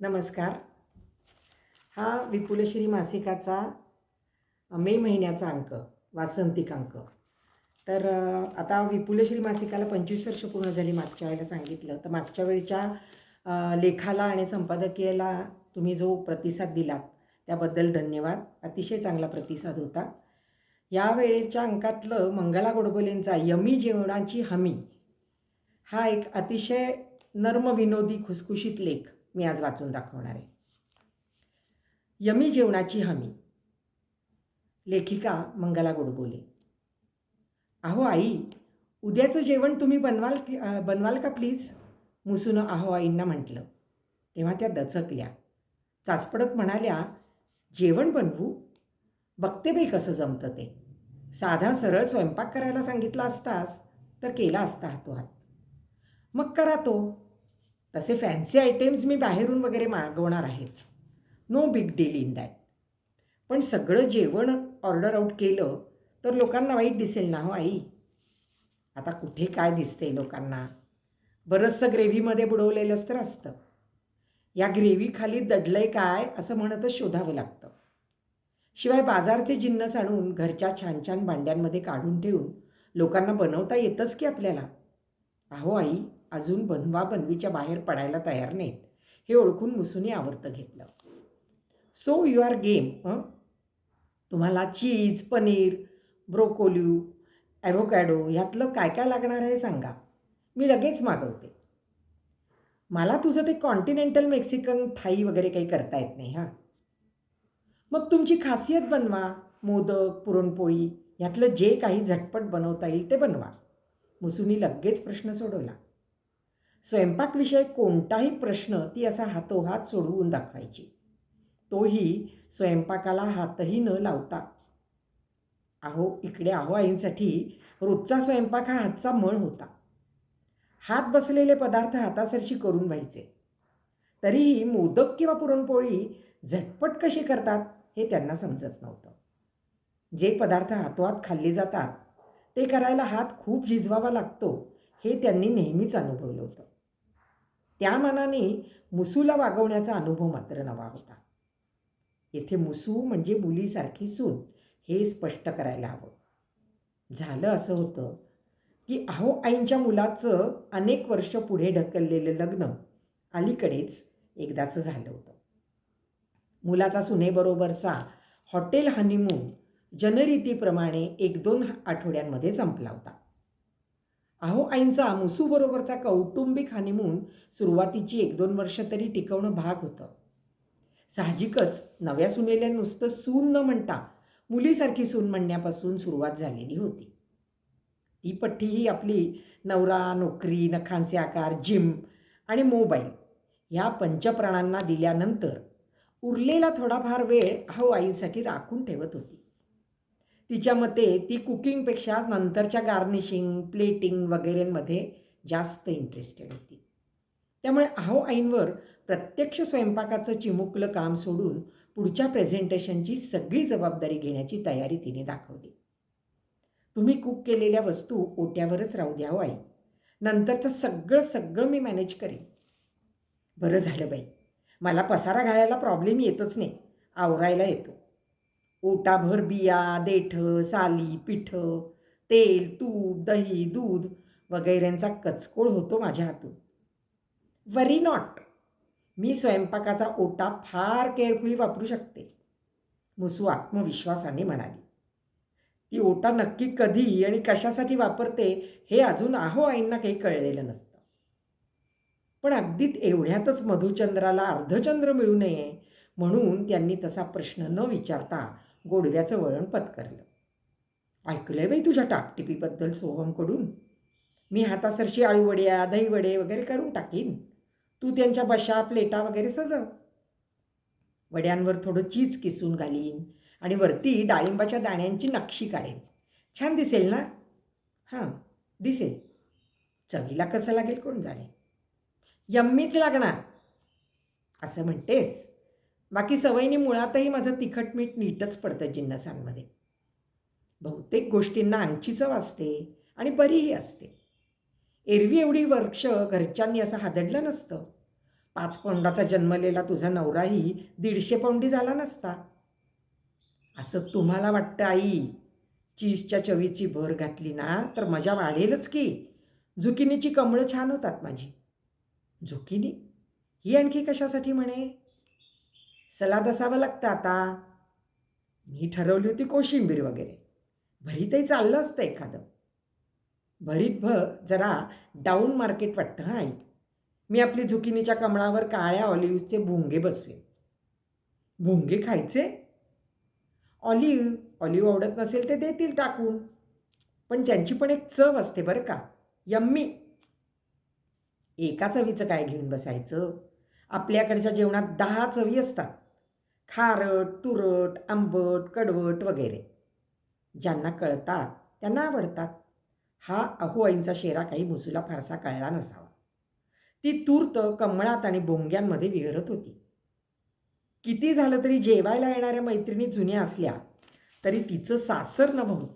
नमस्कार. हा विपुलश्री मासिकाचा मे महिन्याचा अंक वासंतिक अंक. तर आता विपुलश्री मासिकाला पंचवीस वर्ष पूर्ण झाली मागच्या वेळेला सांगितलं. तर मागच्या वेळच्या लेखाला आणि संपादकीयला तुम्ही जो प्रतिसाद दिलात त्याबद्दल धन्यवाद. अतिशय चांगला प्रतिसाद होता. या वेळेच्या अंकातलं मंगला गोडबोलेंचा यमी जेवणाची हमी हा एक अतिशय नर्म विनोदी खुसखुशीत लेख. मी आज वाचून दाखवणार आहे. यमी जेवणाची हमी. लेखिका मंगला गोडबोले. अहो आई उद्याचं जेवण तुम्ही बनवाल बनवाल का प्लीज? मुसूनं अहो आईंना म्हटलं. तेव्हा त्या दचकल्या. चाचपडत म्हणाल्या जेवण बनवू? बघते बाई कसं जमतं ते. साधा सरळ स्वयंपाक करायला सांगितला असतास तर केला असता हातोहात. मग करा तो. तसे फॅन्सी आयटेम्स मी बाहेरून वगैरे मागवणार आहेच. No big deal in that पण सगळं जेवण ऑर्डर आऊट केलं तर लोकांना वाईट दिसेल ना हो आई. आता कुठे काय दिसते लोकांना? बरंचसं ग्रेव्हीमध्ये बुडवलेलंच तर असतं. या ग्रेव्हीखाली दडलंय काय असं म्हणतच शोधावं लागतं. शिवाय बाजारचे जिन्नस आणून घरच्या छान छान भांड्यांमध्ये काढून ठेवून लोकांना बनवता येतंच की आपल्याला? अहो आई अजून बनवा बनवीच्या बाहेर पडायला तयार नाहीत. हे ओळखून मुसूने आवर्त घेतलं. सो यू आर गेम हं? तुम्हाला चीज पनीर ब्रोकोल्यू ॲव्होकॅडो ह्यातलं काय काय लागणार आहे सांगा. मी लगेच मागवते. मला तुझं ते कॉन्टिनेंटल मेक्सिकन थाई वगैरे काही करता येत नाही हां? मग तुमची खासियत बनवा. मोदक पुरणपोळी ह्यातलं जे काही झटपट बनवता येईल ते बनवा. मुसूनी लगेच प्रश्न सोडवला. स्वयंपाकविषयक कोणताही प्रश्न ती असा हातोहात सोडवून दाखवायची. तोही स्वयंपाकाला हातही न लावता. अहो इकडे अहो आईंसाठी रोजचा स्वयंपाक हा हातचा मळ होता. हात बसलेले पदार्थ हातासरशी करून व्हायचे. तरीही मोदक किंवा पुरणपोळी झटपट कशी करतात हे त्यांना समजत नव्हतं. जे पदार्थ हातोहात खाल्ले जातात ते करायला हात खूप झिजवावा लागतो हे त्यांनी नेहमीच अनुभवलं होतं. त्या मनाने मुसूला वागवण्याचा अनुभव मात्र नवा होता. येथे मुसू म्हणजे मुलीसारखी सून हे स्पष्ट करायला हवं. झालं असं होतं की अहो आईंच्या मुलाचं अनेक वर्ष पुढे ढकललेलं लग्न अलीकडेच एकदाचं झालं होतं. मुलाचा सुनेबरोबरचा हॉटेल हनीमून जनरीतीप्रमाणे एक दोन आठवड्यांमध्ये संपला होता. अहो आईंचा मुसूबरोबरचा कौटुंबिक हानिमून सुरुवातीची एक दोन वर्ष तरी टिकवणं भाग होतं. साहजिकच नव्या सुनेल्या नुसतं सून न म्हणता मुलीसारखी सून म्हणण्यापासून सुरुवात झालेली होती. ती पट्टी ही आपली नवरा नोकरी नखांचे आकार जिम आणि मोबाईल ह्या पंचप्राणांना दिल्यानंतर उरलेला थोडाफार वेळ अहो आईसाठी राखून ठेवत होती. तिच्या मते ती कुकिंगपेक्षा नंतरच्या गार्निशिंग प्लेटिंग वगैरेमध्ये जास्त इंटरेस्टेड होती. त्यामुळे अहो आईंवर प्रत्यक्ष स्वयंपाकाचं चिमुकलं काम सोडून पुढच्या प्रेझेंटेशनची सगळी जबाबदारी घेण्याची तयारी तिने दाखवली. तुम्ही कुक केलेल्या वस्तू ओट्यावरच राहू द्या हो आई. नंतरचं सगळं सगळं मी मॅनेज करेन. बरं झालं बाई. मला पसारा घालायला प्रॉब्लेम येतच नाही. आवरायला येतो. ओटाभर बिया देठं साली पिठं तेल तूप दही दूध वगैरेंचा कचकोळ होतो माझ्या हातून. वरी नॉट मी स्वयंपाकाचा ओटा फार केअरफुली वापरू शकते मुसू आत्मविश्वासाने म्हणाली. ती ओटा नक्की कधी आणि कशासाठी वापरते हे अजून आहो आईंना काही कळलेलं नसतं. पण अगदीत एवढ्यातच मधुचंद्राला अर्धचंद्र मिळू नये म्हणून त्यांनी तसा प्रश्न न विचारता गोडव्याचं वळण पत्करलं. ऐकलंय बाई तुझ्या टापटिपीबद्दल सोहमकडून. मी हातासरशी आळूवड्या दहीवडे वगैरे करून टाकीन. तू त्यांच्या बशा प्लेटा वगैरे सजव. वड्यांवर थोडं चीज किसून घालीन आणि वरती डाळिंबाच्या दाण्यांची नक्षी काढेन. छान दिसेल ना? हां दिसेल. चवीला कसं लागेल कोण जाणे? यम्मीच लागणार. असं म्हणतेस? बाकी सवयीने मुळातही माझं तिखट मीठ नीटच पडतं जिन्नसांमध्ये. बहुतेक गोष्टींना अंगची चव असते आणि बरीही असते. एरवी एवढी वर्ष घरच्यांनी असं हादडलं नसतं. पाच पौंडाचा जन्मलेला तुझा नवराही दीडशे पौंडी झाला नसता. असं तुम्हाला वाटतं आई? चीजच्या चवीची भर घातली ना तर मजा वाढेलच की. झुकिनीची कमळं छान होतात माझी. झुकिनी? ही आणखी कशासाठी म्हणे? सलाद असावं लागतं आता. मी ठरवली होती कोशिंबीर वगैरे. भरीतही चाललं असतं एखादं. भरीत भ जरा डाऊन मार्केट वाटतं हां आई. मी आपली झुकिनीच्या कमळावर काळ्या ऑलिव्हचे भोंगे बसवे भोंगे खायचे? ऑलिव्ह ऑलिव्ह आवडत नसेल ते देतील टाकून. पण त्यांची पण एक चव असते बरं का. यम्मी. एका चवीचं काय घेऊन बसायचं? आपल्याकडच्या जेवणात दहा चवी असतात. खारट तुरट आंबट कडवट वगैरे. ज्यांना कळतात त्यांना आवडतात. हा अहोआईंचा शेरा काही मुसूला फारसा कळला नसावा. ती तूर्त कमळात आणि बोंग्यांमध्ये विहरत होती. किती झालं तरी जेवायला येणाऱ्या मैत्रिणी जुन्या असल्या तरी तिचं सासर नवं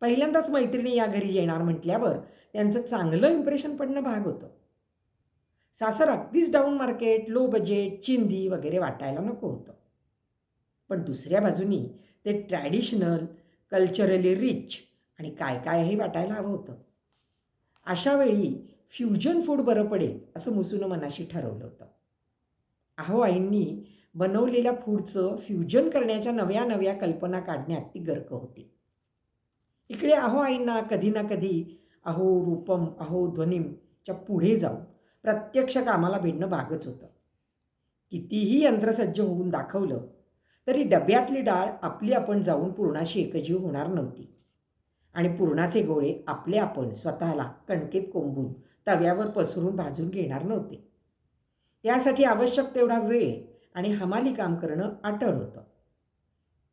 पहिल्यांदाच मैत्रिणी या घरी येणार म्हटल्यावर त्यांचं चांगलं इम्प्रेशन पडणं भाग होतं. सासर अगदीच डाऊन मार्केट लो बजेट चिंदी वगैरे वाटायला नको होतं. पण दुसऱ्या बाजूनी ते ट्रॅडिशनल कल्चरली रिच आणि काय काय हे वाटायला हवं होतं. अशा वेळी फ्युजन फूड बरं पडेल असं मुसूनं मनाशी ठरवलं होतं. अहो आईंनी बनवलेल्या फूडचं फ्युजन करण्याच्या नव्या नव्या कल्पना काढण्यात ती गर्क होती. इकडे अहो आईंना कधी ना कधी अहो रूपम अहो ध्वनीमच्या पुढे जाऊ प्रत्यक्ष कामाला भिडणं भागच होतं. कितीही यंत्रसज्ज होऊन दाखवलं तरी डब्यातली डाळ आपली आपण जाऊन पूर्णाशी एकजीव होणार नव्हती. आणि पूर्णाचे गोळे आपले आपण स्वतःला कणकेत कोंबून तव्यावर पसरून भाजून घेणार नव्हते. त्यासाठी आवश्यक तेवढा वेळ आणि हमाली काम करणं अटळ होतं.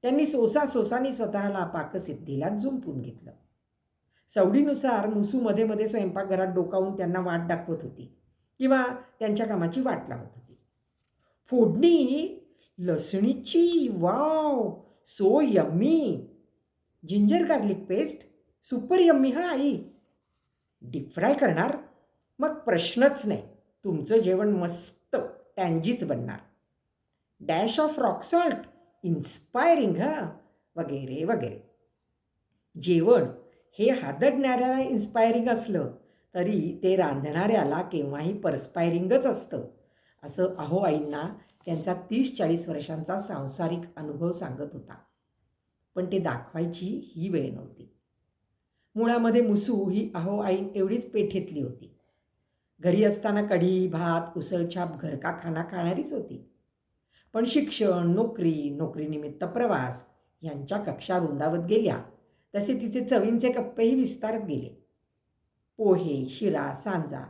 त्यांनी सोसा सोसानी स्वतःला पाकसिद्धीला जुंपून घेतलं. सवडीनुसार मुसू मध्ये मध्ये स्वयंपाकघरात डोकावून त्यांना वाट दाखवत होती. किंवा त्यांच्या कामाची वाट लावत होती. फोडणी लसणीची wow so yummy ginger garlic paste super yummy हा आई. डीप फ्राय करणार मग प्रश्नच नाही. तुमचं जेवण मस्त टँजीच बनणार. Dash of rock salt inspiring हां वगैरे वगैरे. जेवण हे हादडणाऱ्याला इन्स्पायरिंग असलं तरी ते रांधणाऱ्याला केव्हाही परस्पायरिंगच असतं. असं अहो आईंना त्यांचा तीस चाळीस वर्षांचा सांसारिक अनुभव सांगत होता. पण ते दाखवायची ही वेळ नव्हती. मुळामध्ये मुसू ही अहो आईन एवढीच पेठेतली होती. घरी असताना कढी भात उसळछाप घरका खाना खाणारीच होती. पण शिक्षण नोकरी नोकरीनिमित्त प्रवास यांच्या कक्षा रुंदावत गेल्या. तसे तिचे चवींचे कप्पेही विस्तारत गेले. पोहे शिरा सांजा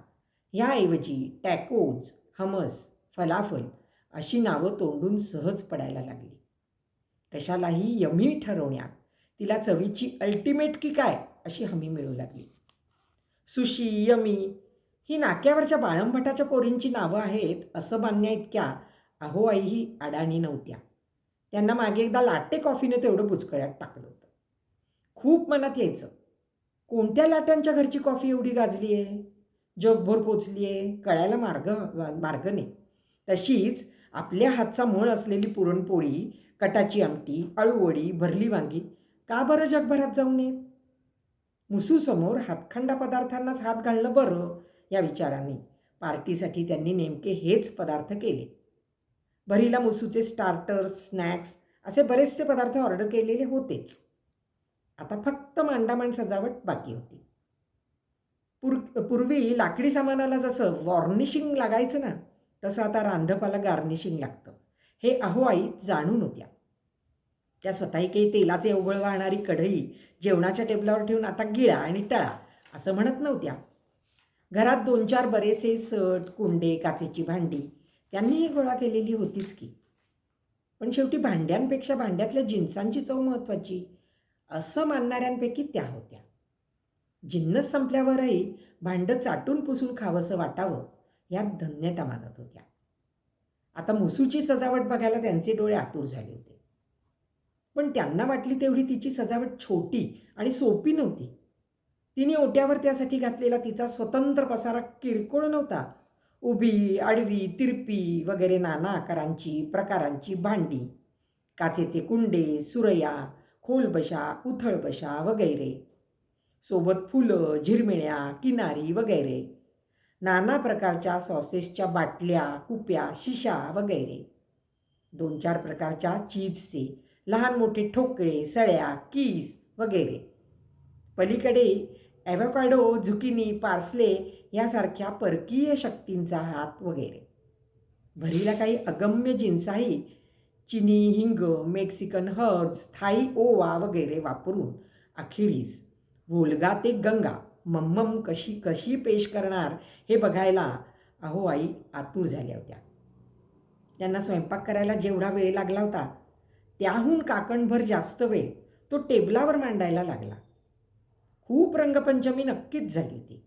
ह्याऐवजी टॅकोज हमस फलाफल अशी नावं तोंडून सहज पडायला लागली. कशालाही यमी ठरवण्यात तिला चवीची अल्टिमेट की काय अशी हमी मिळू लागली. सुशी यमी ही नाक्यावरच्या बाळंभटाच्या पोरींची नावं आहेत असं मानण्या इतक्या अहो आई ही अडाणी नव्हत्या. त्यांना मागे एकदा लाटे कॉफीनं तेवढं बुचकळ्यात टाकलं होतं. खूप मनात यायचं कोणत्या लाट्यांच्या घरची कॉफी एवढी गाजली आहे जगभर पोचली आहे कळायला मार्ग मार्ग नाही. तशीच आपल्या हातचा मळ असलेली पुरणपोळी कटाची आमटी अळूवडी भरली वांगी का बरं जगभरात जाऊ नये मुसूसमोर हातखंडा पदार्थांनाच हात घालणं बरं या विचाराने. पार्टीसाठी त्यांनी नेमके हेच पदार्थ केले. भरीला मुसूचे स्टार्टर्स स्नॅक्स असे बरेचसे पदार्थ ऑर्डर केलेले होतेच. आता फक्त मांडामांड सजावट बाकी होती. पूर पूर्वी लाकडी सामानाला जसं वॉर्निशिंग लागायचं ना तसं आता रांधपाला गार्निशिंग लागतं. हे अहो आई जाणून होत्या. त्या स्वतःही काही तेलाचे अवघळ वाहणारी कढई जेवणाच्या टेबलावर ठेवून आता गिळा आणि टळा असं म्हणत नव्हत्या. घरात दोन चार बरेचसे सट कुंडे काचेची भांडी त्यांनीही गोळा केलेली होतीच की. पण शेवटी भांड्यांपेक्षा भांड्यातल्या जिन्सांची चव महत्त्वाची. असं मानणाऱ्यांपैकी त्या होत्या. जिन्नस संपल्यावरही भांडं चाटून पुसून खावंसं वाटावं यात धन्यता मानत होत्या. आता मुसूची सजावट बघायला त्यांचे डोळे आतुर झाले होते. पण त्यांना वाटली तेवढी तिची सजावट छोटी आणि सोपी नव्हती. तिने ओट्यावर त्यासाठी घातलेला तिचा स्वतंत्र पसारा किरकोळ नव्हता. उभी आडवी तिरपी वगैरे नाना आकारांची प्रकारांची भांडी काचेचे कुंडे सुरया खोलबशा उथळबशा वगैरे. सोबत फुलं झिरमिळ्या किनारी वगैरे. नाना प्रकारच्या सॉसेसच्या बाटल्या कुप्या शिशा वगैरे. दोन चार प्रकारच्या चीजचे लहान मोठे ठोकळे सळ्या कीस वगैरे. पलीकडे ॲव्होकाडो झुकिनी पार्सले यासारख्या परकीय शक्तींचा हात वगैरे. भरीला काही अगम्य जिन्साही चिनी हिंग मेक्सिकन हर्ब्स थाई ओवा वगैरे वापरून अखेरीस वोलगा ते गंगा मम्मम कशी कशी पेश करणार हे बघायला अहो आई आतुर झाल्या होत्या. त्यांना स्वयंपाक करायला जेवढा वेळ लागला होता त्याहून काकणभर जास्त वेळ तो टेबलावर मांडायला लागला. खूप रंगपंचमी नक्कीच झाली होती.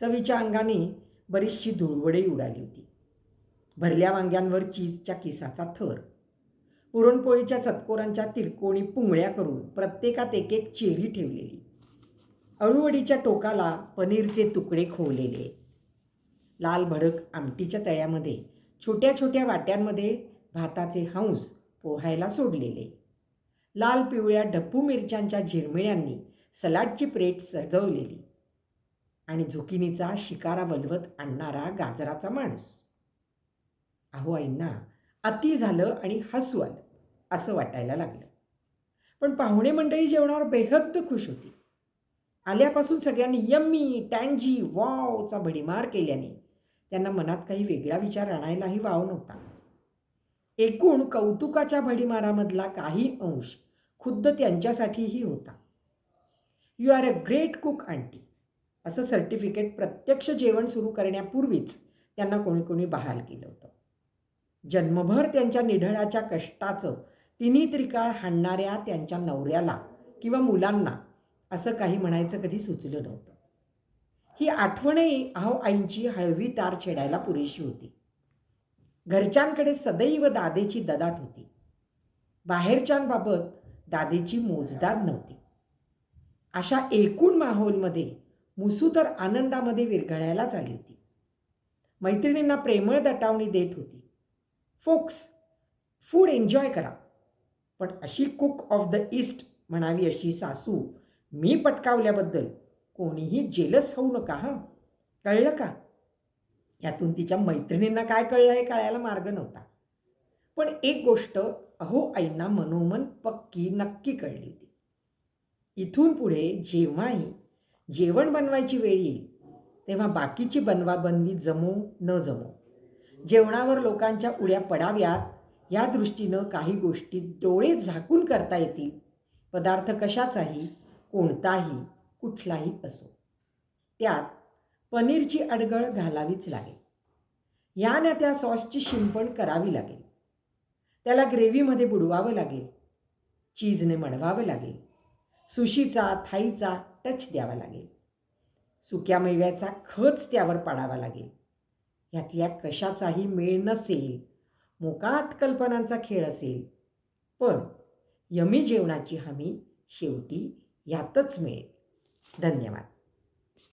चवीच्या अंगाने बरीचशी धुळवडे उडाली होती. भरल्या वांग्यांवर चीजच्या किसाचा थर पुरणपोळीच्या चतकोरांच्या तिरकोणी पुंगळ्या करून प्रत्येकात एक एक चेरी ठेवलेली. अळूवडीच्या टोकाला पनीरचे तुकडे खोवलेले. लाल भडक आमटीच्या तळ्यामध्ये छोट्या छोट्या वाट्यांमध्ये भाताचे हंस पोहायला सोडलेले. लाल पिवळ्या डप्पू मिरच्यांच्या झिरमिळ्यांनी सलाडची प्लेट सजवलेली. आणि झुकिनीचा शिकारा वलवत आणणारा गाजराचा माणूस. अहो आईंना अति झालं आणि हसू आलं. असं वाटायला लागलं. पण पाहुणे मंडळी जेवणावर बेहद्द खुश होती. आल्यापासून सगळ्यांनी यम्मी टँजी वावचा भडीमार केल्याने त्यांना मनात काही वेगळा विचार आणायलाही वाव नव्हता. एकूण कौतुकाच्या भडीमारामधला काही अंश खुद्द त्यांच्यासाठीही होता. You are a great cook aunty असं सर्टिफिकेट प्रत्यक्ष जेवण सुरू करण्यापूर्वीच त्यांना कोणी कोणी बहाल केलं होतं. जन्मभर त्यांच्या निढळाच्या कष्टाचं तिन्ही त्रिकाळ हाणणाऱ्या त्यांच्या नवऱ्याला किंवा मुलांना असं काही म्हणायचं कधी सुचलं नव्हतं. ही आठवणही अहो आईंची हळवी तार छेडायला पुरेशी होती. घरच्यांकडे सदैव दादेची ददात होती. बाहेरच्यांबाबत दादेची मोजदाद नव्हती. अशा एकूण माहोलमध्ये मुसू तर आनंदामध्ये विरघळायलाच आली होती. मैत्रिणींना प्रेमळ दटावणी देत होती. फोक्स फूड एन्जॉय करा. पण अशी कुक ऑफ द ईस्ट म्हणावी अशी सासू मी पटकावल्याबद्दल कोणीही जेलस होऊ नका हां. कळलं का? यातून तिच्या मैत्रिणींना काय कळलं हे कळायला मार्ग नव्हता. पण एक गोष्ट अहो आईंना मनोमन पक्की नक्की कळली होती. इथून पुढे जेव्हाही जेवण बनवायची वेळ येईल तेव्हा बाकीची बनवाबनवी जमो न जमो. जेवणावर लोकांच्या उड्या पडाव्यात या दृष्टीनं काही गोष्टी डोळे झाकून करता येतील. पदार्थ कशाचाही कोणताही कुठलाही असो. त्यात पनीरची अडगळ घालावीच लागेल. या ना त्या सॉसची शिंपण करावी लागेल. त्याला ग्रेव्हीमध्ये बुडवावं लागेल. चीजने मडवावं लागेल. सुशीचा थाईचा टच द्यावा लागेल. सुक्या मैव्याचा खच त्यावर पाडावा लागेल. ह्यातल्या कशाचाही मेळ नसेल मोकाट कल्पनांचा खेळ असेल. पण यमी जेवणाची हमी शेवटी यातच मिळेल. धन्यवाद.